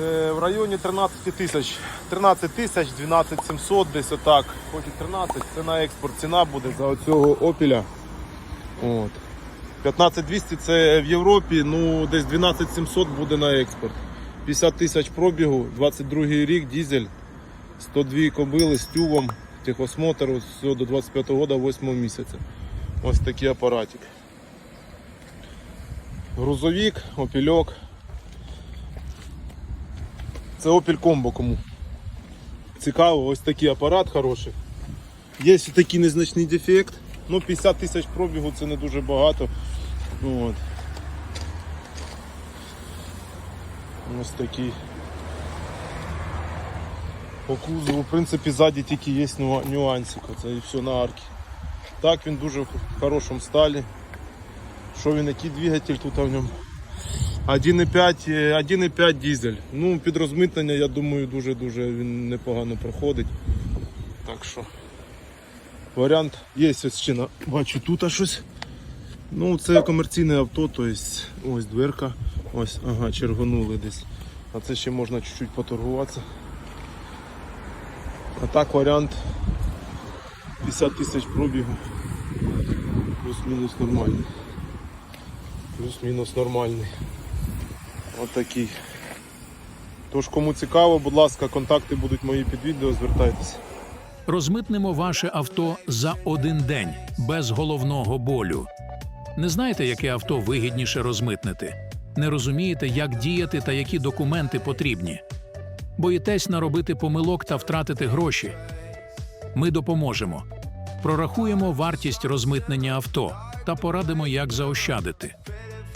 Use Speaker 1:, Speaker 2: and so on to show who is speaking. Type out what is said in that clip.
Speaker 1: Е, В районі 13 тисяч. 13 тисяч, 12 700 десь отак. Хоч і 13, це на експорт ціна буде за оцього опіля. От. 15 200 це в Європі, ну десь 12 700 буде на експорт. 50 тисяч пробігу, 22 рік, дізель, 102 кобили з тювом, техосмотр, все до 25 года, 8 місяця. Ось такий апаратик. Грузовик, опільок. Це Opel Combo кому. Цікаво, ось такий апарат хороший. Є ще такий незначний дефект. Ну, 50 тисяч пробігу це не дуже багато. От. Ось такий. По кузову, в принципі, ззаді тільки є нюа- нюансик. Це і все на арці. Так, він дуже в хорошому сталі. Що він, який двигатель тут в ньому? 1,5 е, 1,5 дизель. Ну, під розмитнення, я думаю, дуже-дуже він непогано проходить. Так що варіант є ось ще на бачу тут щось. Ну, це комерційне авто, то есть, ось дверка, ось, ага, червонули десь. А це ще можна чуть-чуть поторгуватися. А так варіант 50 тисяч пробігу. Плюс-мінус нормальний. Плюс-мінус нормальний. Отакий. Тож, кому цікаво, будь ласка, контакти будуть мої під відео, звертайтеся.
Speaker 2: Розмитнемо ваше авто за один день без головного болю. Не знаєте, яке авто вигідніше розмитнити? Не розумієте, як діяти та які документи потрібні. Боїтесь наробити помилок та втратити гроші. Ми допоможемо. Прорахуємо вартість розмитнення авто та порадимо, як заощадити.